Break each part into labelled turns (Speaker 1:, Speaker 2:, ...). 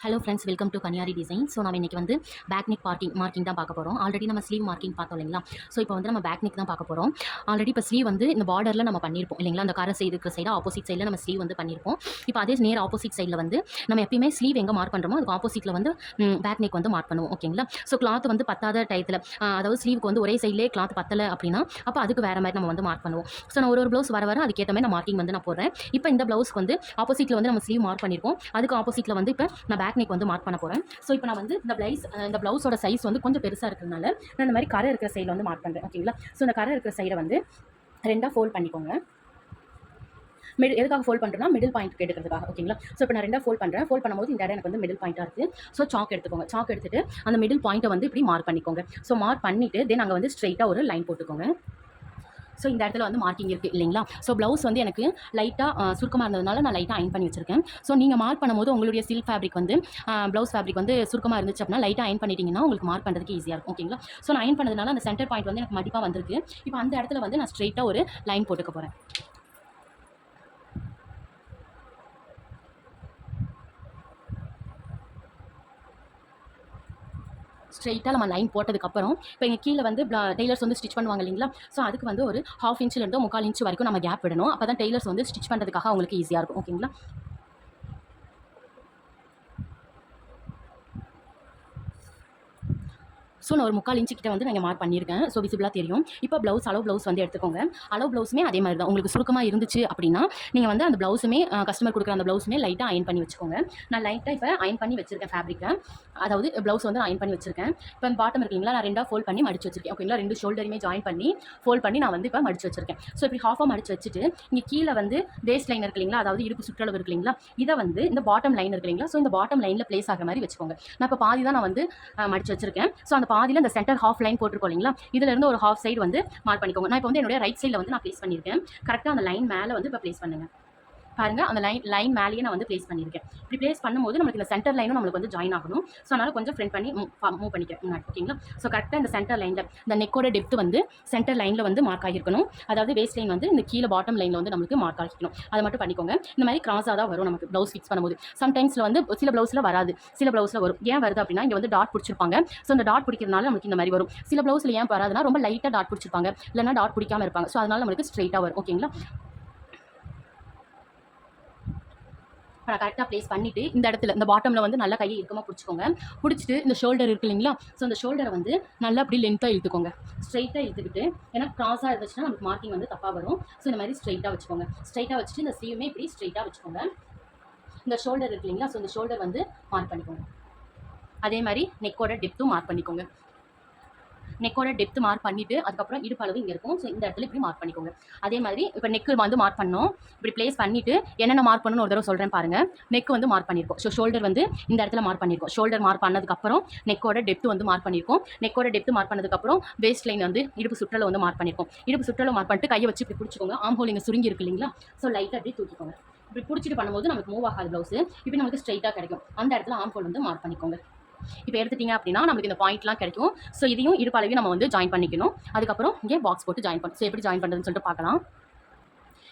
Speaker 1: Hello friends welcome to Kanniyari design so நம்ம இன்றைக்கி வந்து பேக் நெக் பார்க்கிங் மார்க்கிங் தான் பார்க்க போகிறோம் ஆல்ரெடி நம்ம ஸ்லீவ் மார்க்கிங் பார்த்தோம் இல்லைங்களா? ஸோ இப்போ வந்து நம்ம பேக் நெக் தான் பார்க்க போகிறோம் ஆல்ரெடி இப்போ ஸ்லீவ் வந்து இந்த பார்டரில் நம்ம பண்ணியிருப்போம் இல்லைங்களா? அந்த கரை சைடு இருக்கிற சைடு ஆப்போசிட் சைடில் நம்ம ஸ்லீவ் வந்து பண்ணியிருப்போம் இப்போ அதே நேர் ஆப்போசிட் சைடில் வந்து நம்ம எப்பயுமே ஸ்லீவ் எங்கே மார்க் பண்ணுறோமோ அதுக்கு ஆப்போசிட்டில் வந்து பேக் நெக் வந்து மார்க் பண்ணுவோம். ஓகேங்களா ஸோ கிளாத் வந்து பத்தாத டயத்தில் அதாவது ஸ்லீவுக்கு வந்து ஒரே சைட்லேயே கிளாத் பத்தலை அப்படின்னா அப்போ அதுக்கு வேறு மாதிரி நம்ம வந்து மார்க் பண்ணுவோம். ஸோ நான் ஒரு ஒரு ப்ளவுஸ் வர வர அதுக்கேற்ற மாதிரி நான் மார்க்கிங் வந்து நான் போடுறேன். இப்போ இந்த ப்ளவுஸ்க்கு வந்து ஆப்போசிட்டில் வந்து நம்ம ஸ்லீவ் மார்க் பண்ணியிருக்கோம் அதுக்கு ஆப்போசிட்டில் வந்து இப்போ நான் பேக் நெக் வந்து மார்க் பண்ண போகிறேன் ஸோ இப்போ நான் வந்து இந்த ப்ளைஸ் இந்த ப்ளவுஸோட சைஸ் வந்து கொஞ்சம் பெருசாக இருக்கிறதுனால நான் இந்த மாதிரி கரை இருக்கிற சைடில் வந்து மார்க் பண்ணுறேன் ஓகேங்களா ஸோ இந்த கரை இருக்கிற சைடை வந்து ரெண்டாக ஃபோல்ட் பண்ணிக்கோங்க. மிடில் எதுக்காக ஃபோல்ட் பண்ணுறேன்னா மிடில் பாயிண்ட் கேட்டுக்கிறதுக்காக. ஓகேங்களா ஸோ இப்போ நான் ரெண்டாக ஃபோல்ட் பண்ணுறேன் ஃபோல்ட் பண்ணும்போது இந்த இடம் எனக்கு வந்து மிடில் பாயிண்ட்டாக இருக்குது ஸோ சாக் எடுத்துக்கோங்க. சாக் எடுத்துட்டு அந்த மிடில் பாயிண்ட்டை வந்து இப்படி மார்க் பண்ணிக்கோங்க. ஸோ மார்க் பண்ணிவிட்டு தென் அங்கே வந்து ஸ்ட்ரைட்டாக ஒரு லைன் போட்டுக்கோங்க. ஸோ இந்த இடத்துல வந்து மார்க்கிங் இருக்குது இல்லைங்களா? ஸோ ப்ளவுஸ் வந்து எனக்கு லைட்டாக சுருக்கமாக இருந்ததுனால நான் லைட்டாக அயன் பண்ணி வச்சிருக்கேன். ஸோ நீங்கள் மார்க் பண்ணும்போது உங்களுடைய சில்க் ஃபேப்ரிக் வந்து ப்ளவுஸ் ஃபேப்ரிக் வந்து சுருக்கமாக இருந்துச்சு அப்படின்னா லைட்டாக அயன் பண்ணிட்டீங்கன்னா உங்களுக்கு மார்க் பண்ணுறதுக்கு ஈஸியாக இருக்கும் ஓகேங்களா? ஸோ நான் அயன் பண்ணதுனால அந்த சென்டர் பாயிண்ட் வந்து எனக்கு மடிப்பாக வந்திருக்கு. இப்போ அந்த இடத்துல வந்து நான் ஸ்ட்ரெயிட்டாக ஒரு லைன் போட்டுக்க போகிறேன் ஸ்ட்ரெயிட்டாக நம்ம லைன் போட்டதுக்கப்புறம் இப்போ எங்கள் கீழே வந்து டெய்லர்ஸ் வந்து ஸ்டிச் பண்ணுவாங்க இல்லைங்களா? ஸோ அதுக்கு வந்து ஒரு ஹாஃப் இன்ச்சிலேருந்தோ முக்கால் இன்ச்சு வரைக்கும் நம்ம கேப் விடணும். அப்போ தான் டெய்லர்ஸ் வந்து ஸ்டிச் பண்ணுறதுக்காக அவங்களுக்கு ஈஸியாக இருக்கும். ஓகேங்களா ஸோ நான் ஒரு முக்கால் இன்ச்சு கிட்ட வந்து நீங்கள் மார்க் பண்ணியிருக்கேன். ஸோ விசிபிளாக தெரியும். இப்போ ப்ளவுஸ் அளவு ப்ளவுஸ் வந்து எடுத்துக்கோங்க. அளவு ப்ளவுஸுமே அதே மாதிரி தான் உங்களுக்கு சுருக்கமாக இருந்துச்சு அப்படின்னா நீங்கள் வந்து அந்த ப்ளவுஸுமே கஸ்டமர் கொடுக்குற அந்த ப்ளவுஸுமே லைட்டாக அயன் பண்ணி வச்சுக்கோங்க. நான் லைட்டாக இப்போ அயன் பண்ணி வச்சிருக்கேன் ஃபேப்ரிக்கை அதாவது ப்ளவுஸ் வந்து அயன் பண்ணி வச்சிருக்கேன். இப்போ பாட்டம் இருக்கீங்களா நான் ரெண்டாக ஃபோல்ட் பண்ணி மடிச்சு வச்சிருக்கேன். ஓகேங்களா ரெண்டு ஷோல்டருமே ஜாயின் பண்ணி ஃபோல்ட் பண்ணி நான் வந்து இப்போ மடிச்சு வச்சிருக்கேன். ஸோ இப்படி ஹாஃபாக மடிச்சு வச்சுட்டு இங்கே கீழே வந்து வேஸ்ட் லைன் இருக்கு இல்லைங்களா? அதாவது இடுப்பு சுற்றளவு இருக்கு இல்லைங்களா? இதை வந்து இந்த பாட்டம் லைன் இருக்கு இல்லைங்களா? ஸோ இந்த பாட்டம் லைனில் ப்ளேஸ் ஆகிற மாதிரி வச்சுக்கோங்க. நான் இப்போ பாதி தான் நான் வந்து மடிச்சு வச்சிருக்கேன். ஸோ அந்த பாதியில் இந்த சென்டர் ஹாஃப் லைன் போட்டிருக்கோம் இல்லைங்களா? இதுல இருந்து ஒரு ஹாஃப் சைடு வந்து மார்க் பண்ணிக்கோங்க. நான் இப்போ வந்து என்னுடைய ரைட் சைடில் வந்து நான் ப்ளேஸ் பண்ணியிருக்கேன். கரெக்டாக அந்த லைன் மேலே வந்து இப்போ ப்ளேஸ் பண்ணுங்க. பாருங்க அந்த லைன் லைன் மேலேயே நான் வந்து ப்ளேஸ் பண்ணியிருக்கேன். இப்படி பிளேஸ் பண்ணும்போது நமக்கு இந்த சென்டர் லைனும் நம்மளுக்கு வந்து ஜாயின் ஆகணும். ஸோ அதனால் கொஞ்சம் ஃப்ரெண்ட் பண்ணி மூவ் பண்ணிக்கிறேன் முன்னாடி ஓகேங்களா ஸோ கரெக்டாக இந்த சென்டர் லைனில் இந்த நெக்கோட டெப்த் வந்து சென்டர் லைனில் வந்து மார்க் ஆகிருக்கணும் அதாவது வேஸ்ட் லைன் வந்து இந்த கீழே பாட்டம் லைனில் வந்து நம்மளுக்கு மார்க் ஆகிக்கணும். அதை மட்டும் பண்ணிக்கோங்க. இந்த மாதிரி கிராஸாக தான் வரும் நமக்கு ப்ளவுஸ் ஃபிக்ஸ் பண்ணும்போது. சம்டைம்ஸில் வந்து சில ப்ளவுஸில் வராது. சில ப்ளவுஸில் வரும். ஏன் வருது அப்படின்னா இங்கே வந்து டாட் பிடிச்சிருப்பாங்க. ஸோ அந்த டாட் பிடிக்கிறதுனால நமக்கு இந்த மாதிரி வரும். சில ப்ளவுஸில் ஏன் வராதுன்னா ரொம்ப லைட்டாக டாட் பிடிச்சிருப்பாங்க. இல்லைனா டாட் பிடிக்காம இருப்பாங்க. ஸோ அதனால் நம்மளுக்கு ஸ்ட்ரைட்டாக வரும். ஓகேங்களா இப்போ நான் கரெக்டாக ப்ளேஸ் பண்ணிவிட்டு இந்த இடத்துல இந்த பாட்டமில் வந்து நல்லா கையை இறுக்கமாக பிடிச்சிக்கோங்க. பிடிச்சிட்டு இந்த ஷோல்டர் இருக்கு இல்லைங்களா? ஸோ அந்த ஷோல்டரை வந்து நல்லா அப்படி லென்த்தாக இழுத்துக்கோங்க. ஸ்ட்ரைட்டாக இழுத்துக்கிட்டு ஏன்னா க்ராஸாக இருந்துச்சுன்னா நமக்கு மார்க்கிங் வந்து தப்பாக வரும். ஸோ இந்த மாதிரி ஸ்ட்ரைட்டாக வச்சுக்கோங்க. ஸ்ட்ரைட்டாக வச்சுட்டு இந்த ஸ்லீவுமே இப்படி ஸ்ட்ரைட்டாக வச்சுக்கோங்க. இந்த ஷோல்டர் இருக்கு இல்லைங்களா? ஸோ இந்த ஷோல்டர் வந்து மார்க் பண்ணிக்கோங்க. அதே மாதிரி நெக்கோட டெப்த்தும் மார்க் பண்ணிக்கோங்க. நெக்கோட டெப்த் மார்க் பண்ணிவிட்டு அதுக்கப்புறம் இடுப்பு அளவு இங்கே இருக்கும். ஸோ இந்த இடத்துல இப்படி மார்க் பண்ணிக்கோங்க. அதே மாதிரி இப்போ நெக்கு வந்து மார்க் பண்ணோம். இப்படி ப்ளேஸ் பண்ணிவிட்டு என்னென்ன மார்க் பண்ணணும்னு ஒரு தடவை சொல்கிறேன் பாருங்கள் நெக் வந்து மார்க் பண்ணியிருக்கோம். ஸோ ஷோல்டர் வந்து இந்த இடத்துல மார்க் பண்ணியிருக்கோம். ஷோல்டர் மார்க் பண்ணதுக்கப்புறம் நெக்கோட டெப்த் வந்து மார்க் பண்ணியிருக்கோம். நெக்கோட டெப்த் மார்க் பண்ணதுக்கப்புறம் வேஸ்ட் லைன் வந்து இடுப்பு சுற்றலை வந்து மார்க் பண்ணியிருக்கோம். இடுப்பு சுற்றலை மார்க் பண்ணிட்டு கையை வச்சு இப்படி பிடிச்சிக்கோங்க. ஆம் ஹோல் இங்கே சுருங்கி இருக்கு இல்லைங்களா? ஸோ லைட்டாக அப்படி தூக்கிக்கோங்க. இப்படி பிடிச்சிட்டு பண்ணும்போது நமக்கு மூவ் ஆகாது ப்ளவுஸ் இப்போ நமக்கு ஸ்ட்ரைட்டாக கிடைக்கும். அந்த இடத்துல ஆம் ஹோல் வந்து மார்க் பண்ணிக்கோங்க. இப்போ எடுத்துட்டீங்க அப்படின்னா நமக்கு இந்த பாயிண்ட்லாம் கிடைக்கும். ஸோ இதையும் இடுப்பளவையும் நம்ம வந்து ஜாயின் பண்ணிக்கணும். அதுக்கப்புறம் இங்கே பாக்ஸ் போட்டு ஜாயின் பண்ணி ஸோ எப்படி ஜாயின் பண்ணுறதுன்னு சொல்லிட்டு பார்க்கலாம்.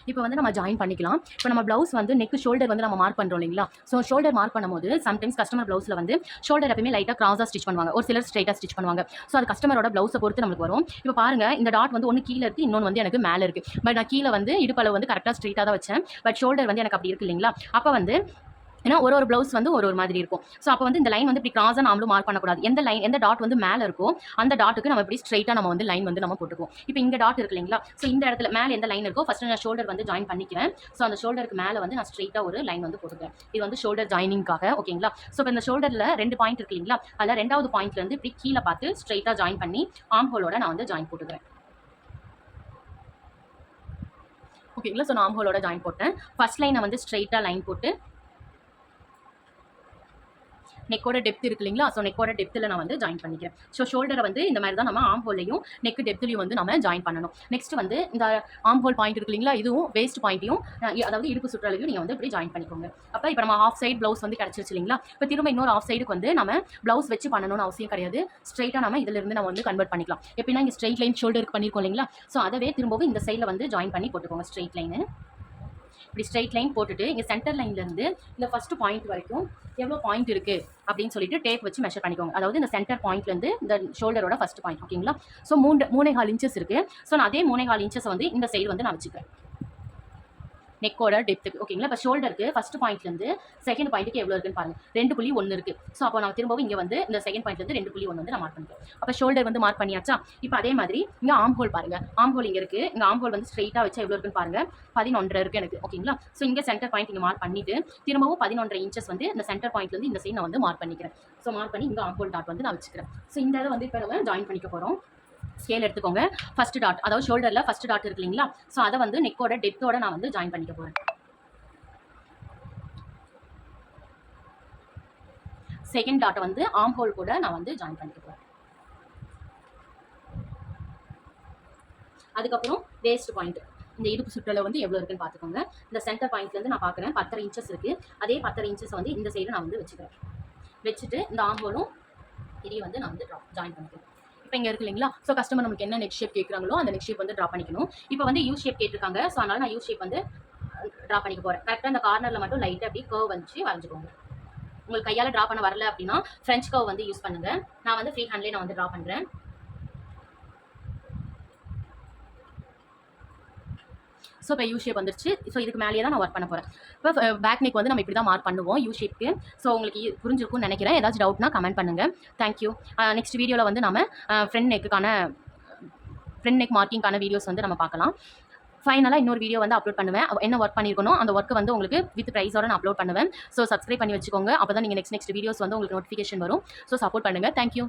Speaker 1: இப்போ வந்து நம்ம ஜாயின் பண்ணிக்கலாம். இப்போ நம்ம ப்ளவுஸ் வந்து நெக் ஷோல்டர் வந்து நம்ம மார்க் பண்ணுறோம் இல்லைங்களா? ஸோ ஷோல்டர் மார்க் பண்ணும்போது சம்டைம்ஸ் கஸ்டமர் ப்ளவுஸில் வந்து ஷோல்டர் எப்பவுமே லைட்டாக கிராஸாக ஸ்டிச் பண்ணுவாங்க. ஒரு சிலர் ஸ்ட்ரைட்டாக ஸ்டிச் பண்ணுவாங்க. ஸோ அது கஸ்டமரோட ப்ளவுஸை பொறுத்து நமக்கு வரும். இப்போ பாருங்கள் இந்த டாட் வந்து ஒன்று கீழே இருக்குது இன்னொன்று வந்து எனக்கு மேலே இருக்குது பட் நான் கீழே வந்து இடுப்பளவு வந்து கரெக்டாக ஸ்ட்ரைட்டாக தான் வச்சேன். பட் ஷோல்டர் வந்து எனக்கு அப்படி இருக்கு இல்லைங்களா? அப்போ வந்து ஏன்னா ஒரு ஒரு ப்ளவுஸ் வந்து ஒரு ஒரு மாதிரி இருக்கும். ஸோ அப்போ வந்து இந்த லைன் வந்து இப்படி கிராஸாக நாமளும் மார்க் பண்ணக்கூடாது. எந்த லைன் எந்த டாட் வந்து மேலே இருக்கோ அந்த டாட்டுக்கு நம்ம இப்படி ஸ்ட்ரைட்டாக நம்ம வந்து லைன் வந்து நம்ம போட்டுக்குவோம். இப்போ இந்த டாட் இருக்கு இல்லைங்களா? ஸோ இந்த இடத்துல மேலே எந்த லைன் இருக்கோ ஃபஸ்ட்டு நான் ஷோல்டர் வந்து ஜாயின் பண்ணிக்கிறேன். ஸோ அந்த ஷோல்டருக்கு மேலே வந்து நான் ஸ்ட்ரைட்டாக ஒரு லைன் வந்து போட்டுக்கிறேன். இது வந்து ஷோல்டர் ஜாயினிங்காக ஓகேங்களா? ஸோ இப்போ இந்த ஷோல்டரில் ரெண்டு பாயிண்ட் இருக்கு இல்லைங்களா? அதில் ரெண்டாவது பாயிண்ட்லேருந்து இப்படி கீழே பார்த்து ஸ்ட்ரைட்டாக ஜாயின் பண்ணி ஆம் ஹோலோட நான் வந்து ஜாயின் போட்டுக்கிறேன். ஓகேங்களா? ஸோ நான் ஆம்ஹோலோட ஜாயின் போட்டேன். ஃபர்ஸ்ட் லைனை வந்து ஸ்ட்ரைட்டாக லைன் போட்டு நெக்கோட டெப்த் இருக்கு இல்லைங்களா? ஸோ நெக்கோட டெப்த்தில் நான் வந்து ஜாயின் பண்ணிக்கிறேன். ஸோ ஷோல்டரை வந்து இந்த மாதிரி தான் நம்ம ஆம் ஹோல்லையும் நெக் டெப்த்லையும் வந்து நம்ம ஜாயின் பண்ணணும். நெக்ஸ்ட் வந்து இந்த ஆம் ஹோல் பாயிண்ட் இருக்கு இல்லைங்களா? இதுவும் வேஸ்ட் பாயிண்ட்டையும் அதாவது இடுப்பு சுற்றளவையும் நீங்கள் வந்து இப்படி ஜாயின் பண்ணிக்கோங்க. அப்போ இப்போ நம்ம ஆஃப் சைடு ப்ளவுஸ் வந்து கிடச்சிருச்சு இல்லைங்களா? இப்போ திரும்ப இன்னொரு ஆஃப் சைடுக்கு வந்து நம்ம ப்ளவுஸ் வச்சு பண்ணணும்னு அவசியம் கிடையாது. ஸ்ட்ரைட்டாக நம்ம இதிலிருந்து நம்ம வந்து கன்வெர்ட் பண்ணிக்கலாம். எப்படின்னா இங்கே ஸ்ட்ரைட் லைன் ஷோல்டருக்கு பண்ணியிருக்கோம் இல்லைங்களா? ஸோ அதவே திரும்பவும் இந்த சைடில் வந்து ஜாயின் பண்ணி போட்டுக்கோங்க ஸ்ட்ரைட் லைனு இப்படி ஸ்ட்ரைட் லைன் போட்டுட்டு இங்கே சென்டர் லைன்லேருந்து இந்த ஃபர்ஸ்ட் பாயிண்ட் வரைக்கும் எவ்வளோ பாயிண்ட் இருக்குது அப்படின்னு சொல்லிட்டு டேப் வச்சு மெஷர் பண்ணிக்கோங்க. அதாவது இந்த சென்டர் பாயிண்ட்லேருந்து இந்த ஷோல்டரோட ஃபர்ஸ்ட் பாயிண்ட் ஓகேங்களா ஸோ மூணு மூணே கால் இன்ச்சஸ் இருக்குது ஸோ நான் அதே மூணே கால் இன்ச்சஸ் வந்து இந்த சைடு வந்து நான் வச்சுக்கிறேன். நெக்கோட டெப்த்துக்கு ஓகேங்களா இப்போ ஷோல்டருக்கு ஃபர்ஸ்ட் பாயிண்ட்லேருந்து செகண்ட் பாயிண்ட்டுக்கு எவ்வளோ இருக்குன்னு பாருங்க. ரெண்டு புள்ளி ஒன்று இருக்குது ஸோ அப்போ நான் திரும்பவும் இங்கே வந்து இந்த செகண்ட் பாயிண்ட்லேருந்து ரெண்டு புள்ளி ஒன்று வந்து நான் மார்க் பண்ணிக்கிறேன். அப்போ ஷோல்டர் வந்து மார்க் பண்ணியாச்சா? இப்போ அதே மாதிரி இங்கே ஆம் ஹோல் பாருங்க. ஆம் ஹோல் இங்கே இருக்குது இங்கே ஆம் ஹோல் வந்து ஸ்ட்ரெயிட்டாக வச்சா எவ்வளோ இருக்குன்னு பாருங்க? பதினொன்றரை இருக்குது எனக்கு. ஓகேங்களா ஸோ இங்கே சென்டர் பாயிண்ட் இங்கே மார்க் பண்ணிட்டு திரும்பவும் பதினொன்றரை இன்ச்சஸ் வந்து இந்த சென்டர் பாயிண்ட்லேருந்து இந்த சைடு நான் வந்து மார்க் பண்ணிக்கிறேன். ஸோ மார்க் பண்ணி இங்கே ஆம் ஹோல் டாட் வந்து நான் வச்சுக்கிறேன். ஸோ இந்த இதை வந்து இப்போ நம்ம ஜாயின் பண்ணிக்க போகிறோம் ஸ்கேல் எடுத்துக்கோங்க. ஃபர்ஸ்ட் டாட் அதாவது ஷோல்டரில் ஃபர்ஸ்ட் டாட் இருக்கு இல்லைங்களா? ஸோ அதை வந்து நெக்கோட டெப்த்தோட நான் வந்து ஜாயின் பண்ணிக்க போகிறேன் செகண்ட் டாட்டை வந்து ஆம் ஹோல் கூட நான் வந்து ஜாயின் பண்ணிக்க போகிறேன் அதுக்கப்புறம் வேஸ்ட் பாயிண்ட் இந்த இடுப்பு சுற்றளவு வந்து எவ்வளோ இருக்குன்னு பார்த்துக்கோங்க. இந்த சென்டர் பாயிண்ட்லேருந்து நான் பார்க்குறேன். பத்தரை இன்ச்சஸ் இருக்குது அதே பத்தரை இன்ச்சஸ் வந்து இந்த சைடு நான் வந்து வச்சுக்கிறேன். வச்சுட்டு இந்த ஆம்போலும் இதையும் வந்து நான் வந்து ஜாயின் பண்ணிக்கிறேன். இப்போ இங்கே இருக்கு இல்லைங்களா? ஸோ கஸ்டமர் நமக்கு என்ன நெக் ஷேப் கேட்குறாங்களோ அந்த நெக் ஷேப் வந்து ட்ரா பண்ணிக்கணும். இப்போ வந்து யூ ஷேப் கேட்டிருக்காங்க. ஸோ அதனால நான் யூ ஷேப் வந்து ட்ரா பண்ணிக்க போகிறேன் கரெக்டாக அந்த கார்னரில் மட்டும் லைட்டாக அப்படி கர்வ் வந்துச்சு வரைஞ்சிக்கோங்க. உங்களுக்கு கையால் ட்ரா பண்ண வரல அப்படின்னா ஃப்ரெஞ்ச் கர்வ் வந்து யூஸ் பண்ணுங்க. நான் வந்து ஃப்ரீ ஹேண்ட்லேயே நான் வந்து ட்ரா பண்ணுறேன் ஸோ இப்போ யூ ஷேப் வந்துருச்சு. ஸோ இதுக்கு மேலேயே தான் நான் ஒர்க் பண்ண போகிறேன் இப்போ பேக் நெக் வந்து நம்ம இப்படி தான் மார்க் பண்ணுவோம் யூ ஷேப்க்கு ஸோ உங்களுக்கு புரிஞ்சிருக்கும்னு நினைக்கிறேன். ஏதாச்சும் டவுட்னா கமெண்ட் பண்ணுங்கள் தேங்க்யூ நெக்ஸ்ட் வீடியோவில் வந்து நம்ம ஃப்ரெண்ட் நெக்குக்கான ஃப்ரெண்ட் நெக் மார்க்கிங்கான வீடியோஸ் வந்து நம்ம பார்க்கலாம். ஃபைனலாக இன்னொரு வீடியோ வந்து அப்லோட் பண்ணுவேன். என்ன ஒர்க் பண்ணியிருக்கணும் அந்த ஒர்க்கு வந்து உங்களுக்கு வித் ப்ரைஸோட நான் அப்லோட் பண்ணுவேன். ஸோ சப்ஸ்கிரைப் பண்ணி வச்சுக்கோங்க. அப்போ தான் நீங்கள் நெக்ஸ்ட் நெக்ஸ்ட் வீடியோஸ் வந்து உங்களுக்கு நோட்டிஃபிகேஷன் வரும். ஸோ சப்போர்ட் பண்ணுங்கள் தேங்க்யூ